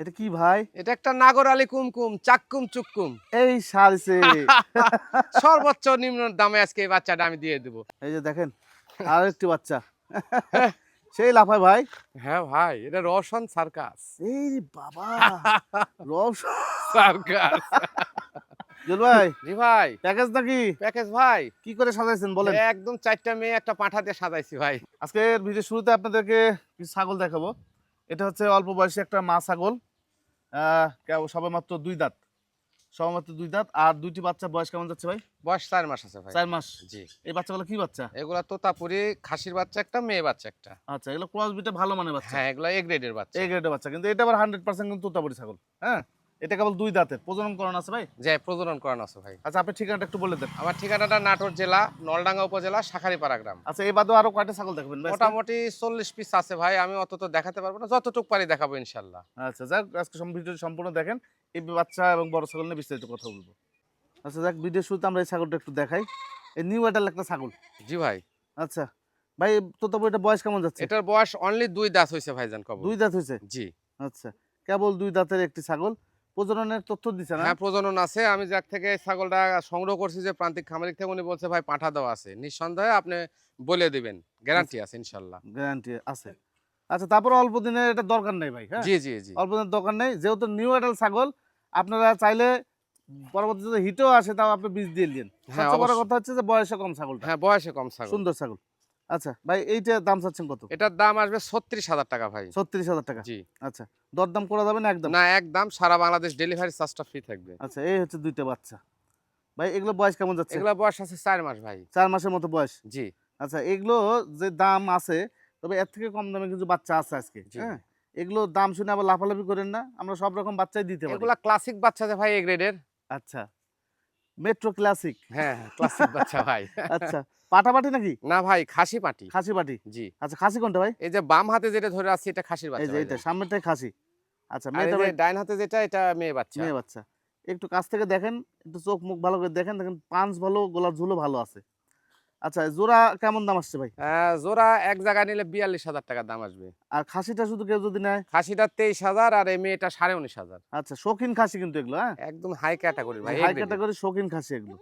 এটা কি ভাই? এটা একটা নাগর আলী কুমকুম চাক্কুম চুক্কুম। এই সারছে সর্বোচ্চ নিম্ন দামে আজকে এই বাচ্চাটা আমি দিয়ে দেবো। এই যে দেখেন আর একটি বাচ্চা সেই লাফায় ভাই। হ্যাঁ ভাই এটা রোশন সার্কাস। এই বাবা রস সার্কাস। জল ভাই। জি ভাই। প্যাকেজ নাকি? প্যাকেজ ভাই। কি করে সাজাইছেন বলেন? একদম চারটা মেয়ে একটা পাঠা দিয়ে সাজাইছি ভাই। আজকের ভিডিও শুরুতে আপনাদেরকে কিছু ছাগল দেখাবো। এটা হচ্ছে অল্প বয়সী একটা মা ছাগল। সবেমাত্র দুই দাঁত। সবেমাত্র দুই দাঁত আর দুইটি বাচ্চা বয়স কেমন যাচ্ছে ভাই? বয়স চার মাস আছে ভাই। চার মাস? জি। এই বাচ্চাগুলো কি বাচ্চা? এগুলা তোতাপুরি খাসির বাচ্চা একটা মেয়ে বাচ্চা একটা। আচ্ছা এগুলো ক্রস বিটা ভালো মানের বাচ্চা? হ্যাঁ এগুলো এ গ্রেডের বাচ্চা। এ গ্রেডের বাচ্চা কিন্তু এটা আবার হান্ড্রেড পার্সেন্ট কিন্তু তোতাপুরি ছাগল হ্যাঁ? এটা কেবল দুই দাঁতের। প্রজনন করানো আছে ভাই? যে প্রজনন করানো আছে ভাই। আচ্ছা আপনি ঠিকানাটা একটু বলে দেন। আমার ঠিকানাটা নাটোর জেলা নলডাঙ্গা উপজেলা শাখারিপাড়া গ্রাম। আচ্ছা এই বাদেও আরও কয়টা ছাগল দেখবেন? মোটামুটি চল্লিশ পিস আছে ভাই আমি অত তো দেখাতে পারব না যতটুকু পারি দেখাবো ইনশাল্লাহ। আচ্ছা যাক আজকে ভিডিওটি সম্পূর্ণ দেখেন। এই বাচ্চা এবং বড় ছাগল নিয়ে বিস্তারিত কথা বলব। আচ্ছা যাক ভিডিও শুরুতে আমরা এই ছাগলটা একটু দেখাই। এই নিউ এটাল একটা ছাগল। জি ভাই। আচ্ছা ভাই তো তবু এটা বয়স কেমন যাচ্ছে? এটার বয়স অনলি দুই দাঁত হয়েছে ভাইজান কবর দুই দাঁত হয়েছে? জি। আচ্ছা কেবল দুই দাঁতের একটি ছাগল। প্রজননের তথ্য দিচ্ছে না? হ্যাঁ প্রজনন আছে। আমি যার থেকে ছাগলটা সংগ্রহ করছি যে প্রান্তিক খামারিক থেকে উনি বলছে ভাই পাঠা দেওয়া আছে। নিঃসন্দেহে আপনি বলে দিবেন। গ্যারান্টি আছে ইনশাল্লাহ। গ্যারান্টি আছে। আচ্ছা তারপর অল্প দিনের এটা দরকার নেই ভাই হ্যাঁ? জি জি জি। অল্প দিনের দরকার নেই। যেহেতু নিউ এটাল ছাগল আপনারা চাইলে পরবর্তীতে হিটেও আসে তাও আপনি বীজ দিয়ে দিন। হ্যাঁ, বড় কথা হচ্ছে যে বয়সে কম ছাগলটা। হ্যাঁ বয়সে কম ছাগল। সুন্দর ছাগল। আচ্ছা ভাই এইটা দাম চাচ্ছেন কত? এটার দাম আসবে ছত্রিশ হাজার টাকা ভাই। ছত্রিশ হাজার টাকা? জি। আচ্ছা দরদাম করা যাবে না একদম? না একদম সারা বাংলাদেশ ডেলিভারি চার্জটা ফ্রি থাকবে। আচ্ছা এই হচ্ছে দুইটা বাচ্চা। ভাই এগুলো বয়স কেমন যাচ্ছে? এগুলো বয়স আছে চার মাস ভাই। চার মাসের মতো বয়স? জি। আচ্ছা এগুলো যে দাম আছে তবে এর থেকে কম দামে কিছু বাচ্চা আছে আজকে। হ্যাঁ? এগুলো দাম শুনে আবার লাফালাফি করেন না আমরা সব রকম বাচ্চাই দিতে পারি। এগুলা ক্লাসিক বাচ্চা ভাই এ গ্রেডের আচ্ছা। Metro classic. হ্যাঁ ক্লাসিক বাচ্চা ভাই। আচ্ছা পাটাপাটি নাকি? না ভাই খাসি পাটি। খাসি পাটি? জি। আচ্ছা খাসি কোনটা ভাই? এই যে বাম হাতে যেটা ধরে আছে এটা খাসির এই যে এটা সামনেটাই খাসি। আচ্ছা মেয়ে মেয়েটা ভাই ডাইন হাতে যেটা এটা মেয়ে বাচ্চা। মেয়ে বাচ্চা। একটু কাছ থেকে দেখেন একটু চোখ মুখ ভালো করে দেখেন দেখেন পাঞ্চ ভালো গোলাপ ঝুলো ভালো আছে। আচ্ছা জোড়া কেমন দাম আসছে ভাই? আহ, জোড়া এক জায়গায় নিলে বিয়াল্লিশ হাজার টাকা দাম আসবে। আর খাসিটা শুধু কেউ যদি নেয়? খাসিটা তেইশ হাজার আর এই মেয়েটা সাড়ে উনিশ হাজার। আচ্ছা শৌখিন খাসি কিন্তু এগুলো হ্যাঁ? একদম হাই ক্যাটাগরি ভাই হাই। ক্যাটাগরি শৌখিন খাসি এগুলো।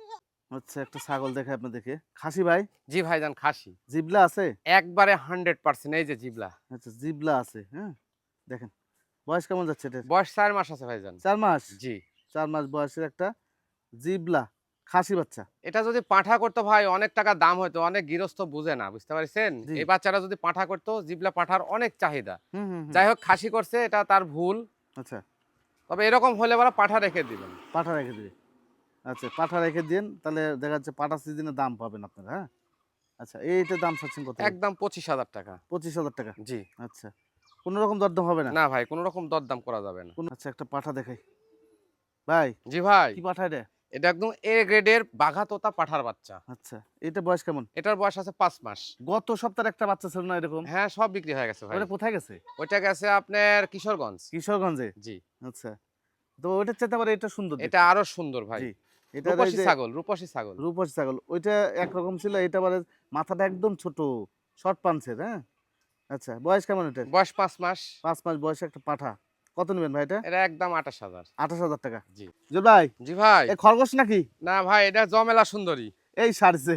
আচ্ছা একটা ছাগল দেখে আপনাদেরকে। খাসি ভাই? জি ভাইজান খাসি। জিবলা আছে? একবারে হান্ড্রেড পার্সেন্ট এই যে জিবলা। আচ্ছা জিবলা আছে হ্যাঁ? দেখেন বয়স কেমন যাচ্ছে এটা বয়স চার মাস আছে ভাইজান চার মাস? জি। চার মাস বয়সের একটা জিবলা। খাসি বাচ্চা। এটা যদি পাঠা করতো ভাই অনেক টাকা দাম হতো অনেক গৃহস্থ বুঝে না বুঝতে পারছেন। এই বাচ্চারা যদি পাঠা করতো জিবলা পাঠার অনেক চাহিদা। যাই হোক খাসি করছে এটা তার ভুল। আচ্ছা। তবে এরকম হলে বলা পাঠা রেখে দিবেন। পাঠা রেখে দিবে। আচ্ছা পাঠা রেখে দিন তাহলে দেখা যাচ্ছে পাঠা সিজনে দাম পাবেন আপনারা হ্যাঁ? আচ্ছা এইটার দাম চাচ্ছেন কত? একদম পঁচিশ হাজার টাকা। পঁচিশ হাজার টাকা? জি। আচ্ছা কোনো রকম দরদাম হবে না? না ভাই কোনো রকম দরদাম করা যাবে না। আচ্ছা একটা পাঠা দেখাই। ভাই জি ভাই। কি পাঠা এটা? এটা একদম এ গ্রেডের বাঘা তোতা পাঠার বাচ্চা। আচ্ছা এটা বয়স কেমন? এটার বয়স আছে পাঁচ মাস। গত সপ্তাহে একটা বাচ্চা ছিল না এরকম? হ্যাঁ সব বিক্রি হয়ে গেছে ভাই। ওটা কোথায় গেছে? ওইটা গেছে আপনার কিশোরগঞ্জ। কিশোরগঞ্জে? জি। আচ্ছা তো ওইটার চাইতে আবার এটা সুন্দর এটা আরও সুন্দর ভাই। এটা রূপসী ছাগল রূপসী ছাগল। রূপসী ছাগল ওইটা একরকম ছিল এটা আবার মাথাটা একদম ছোট শর্ট পাঞ্চের হ্যাঁ? আচ্ছা বয়স কেমন এটা বয়স পাঁচ মাস। পাঁচ মাস বয়সে একটা পাঠা। কত নেবেন ভাই এটা? এটা একদম আঠাশ হাজার। আঠাশ হাজার টাকা। জি। জুল ভাই জি ভাই। খরগোশ নাকি? না ভাই এটা জমেলা সুন্দরী। এই সারছে।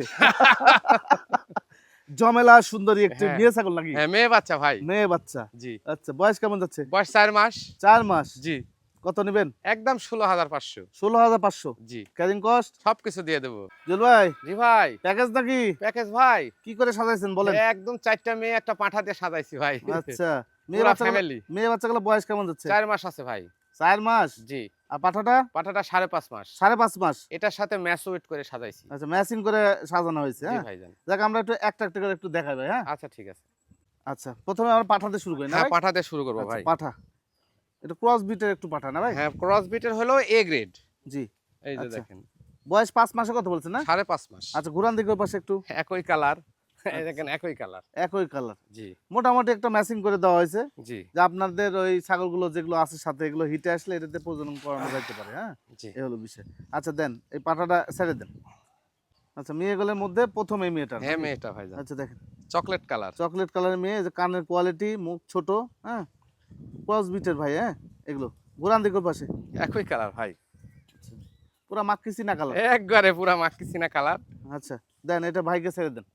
জমেলা সুন্দরী একটি হ্যাঁ। বিয়ে ছাগল নাকি? হ্যাঁ মেয়ে বাচ্চা ভাই। মেয়ে বাচ্চা। জি। আচ্ছা বয়স কেমন যাচ্ছে? বয়স চার মাস। চার মাস? জি। কত নেবেন? একদম ষোলো হাজার পাঁচশো। ষোলো হাজার পাঁচশো। জি। Carrying cost? সবকিছু দিয়ে দেবো। জুল ভাই। জি ভাই। প্যাকেজ নাকি? প্যাকেজ ভাই। কি করে সাজাইছেন বলেন? একদম চারটা মেয়ে একটা পাঠা দিয়ে সাজাইছি ভাই। আচ্ছা। মেয়ে বাচ্চাগুলো মেয়ে বাচ্চাগুলো বয়স কেমন যাচ্ছে? চার মাস আছে ভাই। চার মাস? জি। আর পাঠাটা? পাঠাটা সাড়ে পাঁচ মাস। সাড়ে পাঁচ মাস। এটার সাথে ম্যাচ ওয়েট করে সাজাইছি। আচ্ছা ম্যাচিং করে সাজানো হয়েছে হ্যাঁ? যাক আমরা একটু একটা একটা করে একটু হ্যাঁ? আচ্ছা ঠিক আছে। আচ্ছা প্রথমে আমরা পাঠাতে শুরু করি না হ্যাঁ ভাই? শুরু করব আচ্ছা, ভাই। পাঠা। এটা ক্রস বিটের একটু পাঠা না ভাই? হ্যাঁ ক্রস বিটের হলো এ গ্রেড জি। এই যে আচ্ছা। দেখেন। বয়স পাঁচ মাসে কত বলছেন না? সাড়ে পাঁচ মাস। আচ্ছা ঘুরান দিকে পাশে একটু। একই কালার দেখেন একই কালার একই কালার জি। মোটামুটি একটা ম্যাচিং করে দেওয়া হয়েছে জি। যে আপনাদের ওই ছাগলগুলো যেগুলো আছে সাথে এগুলো হিটে আসলে এটাতে প্রজনন করানো যাইতে পারে হ্যাঁ? জি। এই হলো বিষয়। আচ্ছা দেন এই পাঠাটা ছেড়ে দেন। আচ্ছা মেয়েগুলোর মধ্যে প্রথম এই মেয়েটা হ্যাঁ মেয়েটা ভাইজান আচ্ছা দেখেন। চকলেট কালার চকলেট কালারের মেয়ে যে কানের কোয়ালিটি মুখ ছোট হ্যাঁ? ক্রস বিটের ভাই হ্যাঁ? এগুলো। গোরান দিকের পাশে। একই কালার ভাই। পুরা মাক্কিসি না কালার একবারে পুরা মাকিসিনা কালার আচ্ছা দেন এটা ভাইকে ছেড়ে দেন।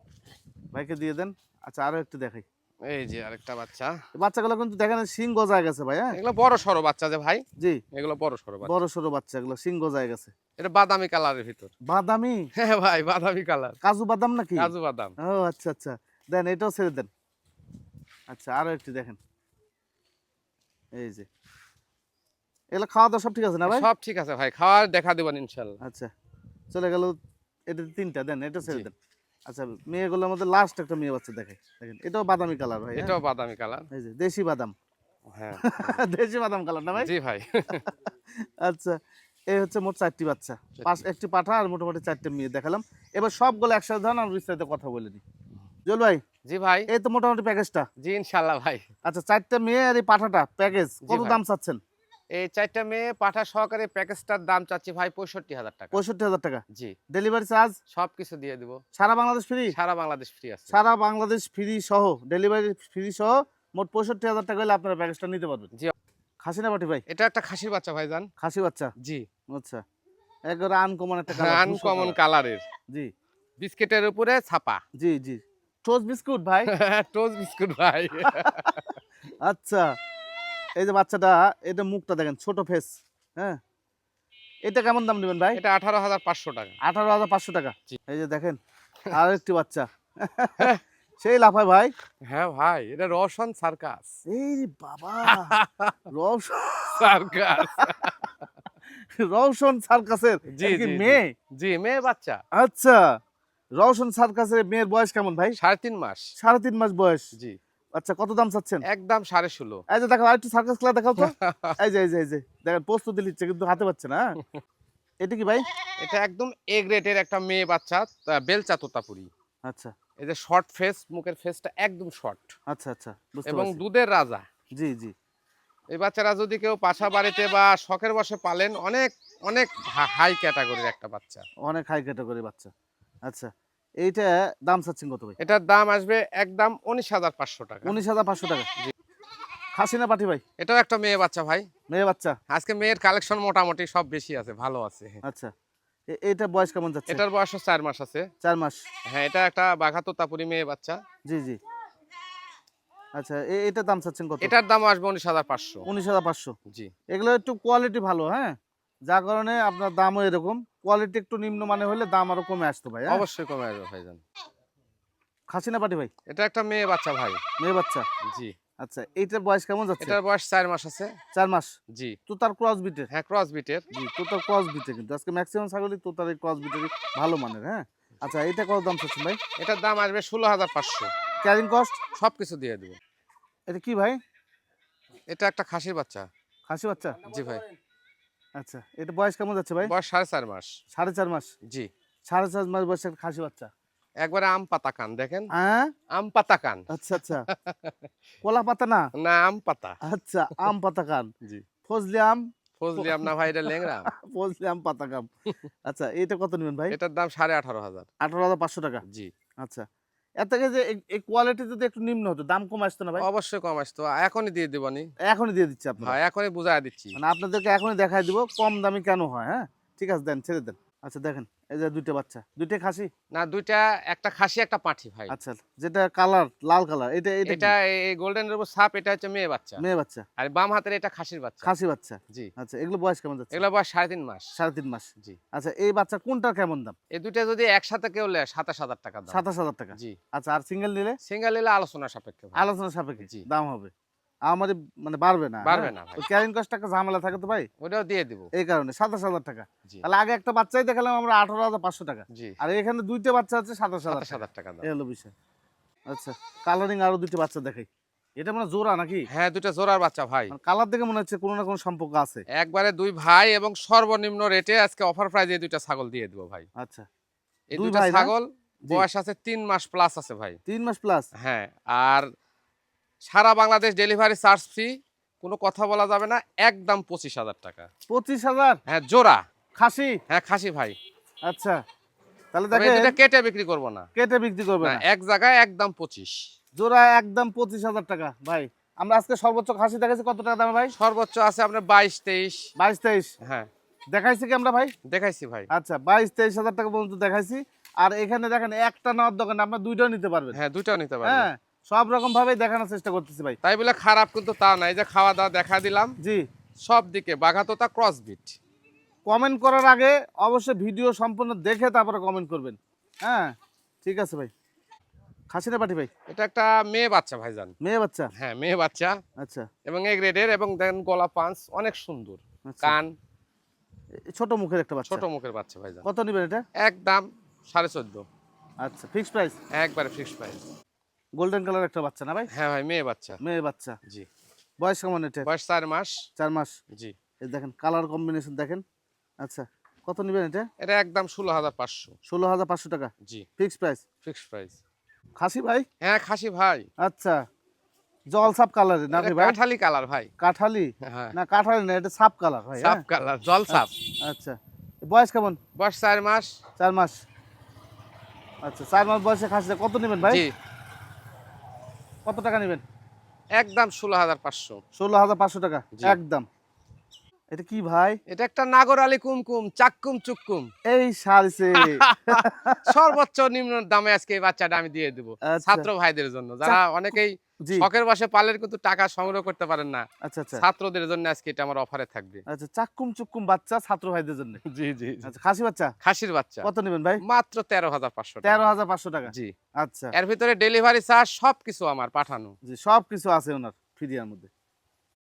ভাইকে দিয়ে দেন। আচ্ছা আরও একটু দেখাই। এই যে আরেকটা বাচ্চা। বাচ্চাগুলো কিন্তু দেখেন সিং গজায় গেছে ভাই হ্যাঁ? এগুলো বড় সরো বাচ্চা যে ভাই। জি। এগুলো বড় সরো বাচ্চা। বড় সড়ো বাচ্চা এগুলো সিং গজায় গেছে। এটা বাদামি কালারের ভিতর। বাদামি? হ্যাঁ ভাই বাদামি কালার। কাজু বাদাম নাকি? কাজু বাদাম। ও আচ্ছা আচ্ছা। দেন এটাও ছেড়ে দেন। আচ্ছা আরও একটু দেখেন। এই যে। এগুলো খাওয়া দাওয়া সব ঠিক আছে না ভাই? সব ঠিক আছে ভাই খাওয়া দেখা দেবেন ইনশাল্লাহ। আচ্ছা চলে গেল এটা তিনটা। দেন এটা ছেড়ে দেন। আচ্ছা মেয়েগুলোর মধ্যে লাস্ট একটা মেয়ে বাচ্চা দেখে দেখেন এটাও বাদামি কালার ভাই হ্যাঁ? এটাও বাদামি কালার এই যে দেশি বাদাম। হ্যাঁ। দেশি বাদাম কালার না ভাই? জি ভাই। আচ্ছা এই হচ্ছে মোট চারটি বাচ্চা। পাঁচ একটি পাঠা আর মোটামুটি চারটে মেয়ে দেখালাম। এবার সবগুলো একসাথে ধরেন আমি বিস্তারিত কথা বলে নিই। জল ভাই জি ভাই। এই তো মোটামুটি প্যাকেজটা জি ইনশাল্লাহ ভাই। আচ্ছা চারটে মেয়ে আর এই পাঠাটা প্যাকেজ কত দাম চাচ্ছেন? এই চারটা মেয়ে পাঠা সহকারে প্যাকেজটার দাম চাচ্ছি ভাই পঁয়ষট্টি হাজার টাকা। পঁয়ষট্টি হাজার টাকা? জি। ডেলিভারি চার্জ সব কিছু দিয়ে দিব। সারা বাংলাদেশ ফ্রি সারা বাংলাদেশ ফ্রি আছে। সারা বাংলাদেশ ফ্রি সহ ডেলিভারি ফ্রি সহ মোট পঁয়ষট্টি হাজার টাকা হলে আপনারা প্যাকেজটা নিতে পারবেন। জি। খাসি না পাটি ভাই? এটা একটা খাসির বাচ্চা ভাইজান। খাসি বাচ্চা? জি। আচ্ছা। একবারে আনকমন একটা আনকমন কালারের জি। বিস্কিটের উপরে ছাপা। জি জি। টোস্ট বিস্কুট ভাই? টোস্ট বিস্কুট ভাই। আচ্ছা। এই যে বাচ্চাটা এটা মুখটা দেখেন ছোট ফেস হ্যাঁ? এটা কেমন দাম নেবেন ভাই? এটা আঠারো হাজার পাঁচশো টাকা। আঠারো হাজার পাঁচশো টাকা। জি। এই যে দেখেন আর একটি বাচ্চা। সেই লাফায় ভাই। হ্যাঁ ভাই এটা রওশন সার্কাস। এই বাবা রওশন সার্কাস। রওশন সার্কাসের জি, কি জি, জি। মেয়ে? জি মেয়ে বাচ্চা। আচ্ছা রওশন সার্কাসের মেয়ের বয়স কেমন ভাই? সাড়ে তিন মাস। সাড়ে তিন মাস বয়স। জি। আচ্ছা কত দাম চাচ্ছেন? একদম সাড়ে ষোলো। এই যে দেখো আরেকটু সার্কাস খেলা দেখাও তো। এই যে এই যে এই যে দেখেন প্রস্তুতি নিচ্ছে কিন্তু হাতে পাচ্ছে না হ্যাঁ? এটা কি ভাই? এটা একদম এ গ্রেডের একটা মেয়ে বাচ্চা বেলচা তোতাপুরি। আচ্ছা। এই যে শর্ট ফেস মুখের ফেসটা একদম শর্ট আচ্ছা আচ্ছা এবং দুধের রাজা। জি জি। এই বাচ্চারা যদি কেউ পাশা বাড়িতে বা শখের বসে পালেন অনেক অনেক হাই ক্যাটাগরির একটা বাচ্চা। অনেক হাই ক্যাটাগরি বাচ্চা। আচ্ছা। এইটা দাম চাচ্ছেন কত ভাই? এটার দাম আসবে একদম উনিশ হাজার পাঁচশো টাকা। উনিশ হাজার পাঁচশো টাকা। খাসি না পাঠি ভাই? এটাও একটা মেয়ে বাচ্চা ভাই। মেয়ে বাচ্চা? আজকে মেয়ের কালেকশন মোটামুটি সব বেশি আছে ভালো আছে। আচ্ছা। এ- এইটা বয়স কেমন যাচ্ছে? এটার বয়স চার মাস আছে। চার মাস। হ্যাঁ এটা একটা বাঘা তোতাপুরি মেয়ে বাচ্চা। জি জি। আচ্ছা এটার দাম চাচ্ছেন কত? এটার দাম আসবে উনিশ হাজার পাঁচশো। উনিশ হাজার পাঁচশো। জি। এগুলো একটু কোয়ালিটি ভালো হ্যাঁ? যার কারণে আপনার দামও এরকম। কোয়ালিটি একটু নিম্ন মানে হলে দাম আরও কমে আসতো ভাই হ্যাঁ? অবশ্যই কমে আসবে ভাইজান। খাসি না পাটি ভাই? এটা একটা মেয়ে বাচ্চা ভাই। মেয়ে বাচ্চা? জি। আচ্ছা এইটার বয়স কেমন যাচ্ছে? এটার বয়স চার মাস আছে। চার মাস? জি। তো তার ক্রস বিটের হ্যাঁ ক্রস বিটের জি তো তার ক্রস বিটে কিন্তু। আজকে ম্যাক্সিমাম ছাগলই তো তার এই ক্রস বিটেরই ভালো মানের হ্যাঁ? আচ্ছা এটা কত দাম চাচ্ছেন ভাই? এটার দাম আসবে ষোলো হাজার পাঁচশো। ক্যারিং কস্ট সব কিছু দিয়ে দেবো। এটা কি ভাই? এটা একটা খাসির বাচ্চা। খাসি বাচ্চা? জি ভাই। আচ্ছা এটা বয়স কেমন যাচ্ছে ভাই? বয়স সাড়ে চার মাস। সাড়ে চার মাস? জি। সাড়ে চার মাস বয়সের খাসি বাচ্চা? একবারে আম পাতা কান দেখেন? হ্যাঁ? আম পাতা কান আচ্ছা আচ্ছা। কলা পাতা না? না আম পাতা। আচ্ছা আম পাতা কান জি। ফজলি আম? ফজলি আম না ভাই এটা লেংরা ফজলি আম পাতা কাম আচ্ছা এটা কত নেবেন ভাই? এটার দাম সাড়ে আঠারো হাজার। আঠারো হাজার পাঁচশো টাকা। জি। আচ্ছা। এর থেকে যে এই- কোয়ালিটি যদি একটু নিম্ন হতো দাম কম আসতো না ভাই? অবশ্যই কম আসতো। এখনই দিয়ে দিবনি এখনই দিয়ে দিচ্ছি আপনার। ভাই এখনই বুঝাই দিচ্ছি। মানে আপনাদেরকে এখনই দেখাই দিব কম দামি কেন হয় হ্যাঁ? ঠিক আছে দেন ছেড়ে দেন। আচ্ছা দেখেন এই যে দুইটা বাচ্চা দুইটা খাসি? না দুইটা একটা খাসি একটা পাঠি ভাই। আচ্ছা যেটা কালার লাল কালার এটা এটা এটা এই গোল্ডেন রেবো সাপ এটা হচ্ছে মেয়ে বাচ্চা। মেয়ে বাচ্চা। আর বাম হাতের এটা খাসির বাচ্চা। খাসি বাচ্চা? জি। আচ্ছা এগুলো বয়স কেমন যাচ্ছে? এগুলো বয়স সাড়ে তিন মাস। সাড়ে তিন মাস। জি। আচ্ছা এই বাচ্চা কোনটার কেমন দাম? এই দুইটা যদি একসাথে কেউ নেয় সাতাশ হাজার টাকা দাম। সাতাশ হাজার টাকা। জি। আচ্ছা আর সিঙ্গেল নিলে? সিঙ্গেল নিলে আলোচনা সাপেক্ষে আলোচনা সাপেক্ষে জি। দাম হবে। আমার মানে বাড়বে না বাড়বে না ভাই। ক্যারিং কস্ট টাকা ঝামেলা থাকে তো ভাই। ওটাও দিয়ে দিব। এই কারণে সাতাশ হাজার টাকা। তাহলে আগে একটা বাচ্চাই দেখালাম আমরা আঠারো হাজার পাঁচশো টাকা। আর এখানে দুইটা বাচ্চা আছে সাতাশ হাজার হাজার টাকা দাম। এই হলো বিষয়। আচ্ছা কালারিং আরও দুইটা বাচ্চা দেখাই। এটা মানে জোড়া নাকি? হ্যাঁ দুইটা জোড়ার বাচ্চা ভাই। কালার দেখে মনে হচ্ছে কোনো না কোনো সম্পর্ক আছে। একবারে দুই ভাই এবং সর্বনিম্ন রেটে আজকে অফার প্রাইজে দুইটা ছাগল দিয়ে দিব ভাই। আচ্ছা। এই দুই দুইটা ছাগল বয়স আছে তিন মাস প্লাস আছে ভাই। তিন মাস প্লাস হ্যাঁ আর সারা বাংলাদেশ ডেলিভারি চার্জ ফ্রি কোনো কথা বলা যাবে না একদম পঁচিশ হাজার টাকা। পঁচিশ হাজার? হ্যাঁ জোড়া। খাসি? হ্যাঁ খাসি ভাই। আচ্ছা তাহলে দেখেন দুইটা কেটে বিক্রি করব না। কেটে বিক্রি করবে না? এক জায়গায় একদম পঁচিশ। জোড়া একদম পঁচিশ হাজার টাকা ভাই। আমরা আজকে সর্বোচ্চ খাসি দেখাইছি কত টাকা দামে ভাই? সর্বোচ্চ আছে আপনার বাইশ তেইশ। বাইশ তেইশ? হ্যাঁ। দেখাইছি কি আমরা ভাই? দেখাইছি ভাই। আচ্ছা বাইশ তেইশ হাজার টাকা পর্যন্ত দেখাইছি। আর এখানে দেখেন একটা নেওয়ার দোকানে আপনার দুইটাও নিতে পারবেন। হ্যাঁ দুইটাও নিতে পারবেন। হ্যাঁ সব রকম ভাবে দেখানোর চেষ্টা করতেছি ভাই। তাই বলে খারাপ কিন্তু তা নাই যে খাওয়া দাওয়া দেখা দিলাম। জি। সব দিকে বাঘাতোতা ক্রস বিট কমেন্ট করার আগে অবশ্যই ভিডিও সম্পূর্ণ দেখে তারপরে কমেন্ট করবেন। হ্যাঁ ঠিক আছে ভাই। খাসিটা পাঠি ভাই? এটা একটা মেয়ে বাচ্চা ভাইজান। মেয়ে বাচ্চা? হ্যাঁ মেয়ে বাচ্চা। আচ্ছা। এবং এ গ্রেডের এবং দেন গলা পাঁচ অনেক সুন্দর। আচ্ছা। কান। ছোট মুখের একটা বাচ্চা। ছোট মুখের বাচ্চা ভাইজান। কত নেবেন এটা? একদম সাড়ে চোদ্দ। আচ্ছা ফিক্সড প্রাইস একবারে ফিক্সড প্রাইস গোল্ডেন কালার একটা বাচ্চা না ভাই? হ্যাঁ ভাই মেয়ে বাচ্চা। মেয়ে বাচ্চা। জি। বয়স কেমন এটা? বয়স চার মাস। চার মাস? জি। এই দেখেন কালার কম্বিনেশন দেখেন। আচ্ছা কত নেবেন এটা? এটা একদম ষোলো হাজার পাঁচশো। ষোলো হাজার পাঁচশো টাকা। জি। ফিক্স প্রাইস ফিক্স প্রাইস খাসি ভাই? হ্যাঁ খাসি ভাই। আচ্ছা। জল সাপ কালার না ভাই? কাঠালি কালার ভাই। কাঠালি? হ্যাঁ। না কাঠালি না এটা সাপ কালার ভাই সাপ হ্যাঁ? কালার জল সাপ। আচ্ছা। বয়স কেমন? বয়স চার মাস। চার মাস। আচ্ছা চার মাস বয়সে খাসি কত নেবেন ভাই? জি। কত টাকা নেবেন? একদম ষোলো হাজার পাঁচশো। ষোলো হাজার পাঁচশো টাকা। একদম। এটা কি ভাই? এটা একটা নাগর আলী কুমকুম চাক্কুম চুক্কুম। এই সারিছে সর্বোচ্চ নিম্ন দামে আজকে এই বাচ্চাটা আমি দিয়ে দেবো। আচ্ছা। ছাত্র ভাইদের জন্য। যারা অনেকেই শখের বসে পালের কিন্তু টাকা সংগ্রহ করতে পারেন না। আচ্ছা আচ্ছা। ছাত্রদের জন্য আজকে এটা আমার অফারে থাকবে। আচ্ছা চাক্কুম চুক্কুম বাচ্চা ছাত্র ভাইদের জন্য। জি জি আচ্ছা খাসি বাচ্চা? খাসির বাচ্চা। কত নেবেন ভাই? মাত্র তেরো হাজার পাঁচশো তেরো হাজার পাঁচশো টাকা। জি। আচ্ছা। এর ভিতরে ডেলিভারি চার্জ সবকিছু আমার পাঠানো। জি সব কিছু আছে ওনার ফিরিয়ার মধ্যে।